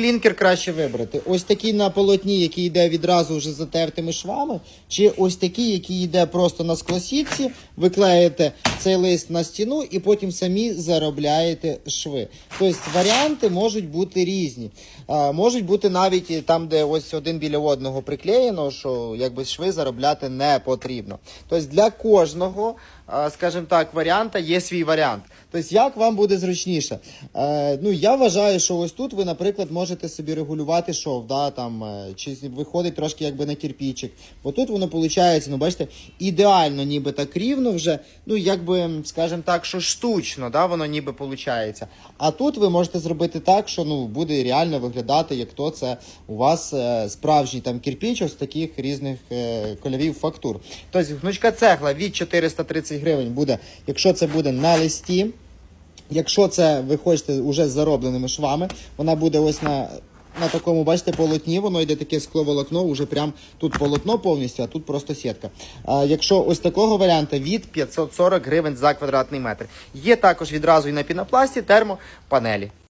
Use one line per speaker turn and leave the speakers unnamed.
Клінкер краще вибрати. Ось такий на полотні, який йде відразу вже затертими швами, чи ось такий, який йде просто на склосітці, ви клеїте цей лист на стіну і потім самі заробляєте шви. Тобто варіанти можуть бути різні. А, можуть бути навіть там, де ось один біля одного приклеєно, що якби шви заробляти не потрібно. Тобто для кожного, скажімо так, варіанта є свій варіант. Тобто, як вам буде зручніше? Ну, я вважаю, що ось тут ви, наприклад, можете собі регулювати шов, да, там, е, чи виходить трошки якби на кирпічик. Бо тут воно виходить, ну, бачите, ідеально, ніби так рівно вже, ну, якби, скажімо так, що штучно, да, воно ніби виходить. А тут ви можете зробити так, що ну, буде реально виглядати, як то це у вас е, справжній там кирпіч ось таких різних е, кольорів фактур. Тобто гнучка цегла від 430 гривень буде, якщо це буде на листі. Якщо це ви хочете вже з заробленими швами, вона буде ось на, на такому, бачите, полотні, воно йде таке скловолокно, вже прям тут полотно повністю, а тут просто сітка. А якщо ось такого варіанту від 540 гривень за квадратний метр. Є також відразу і на пінопласті термопанелі.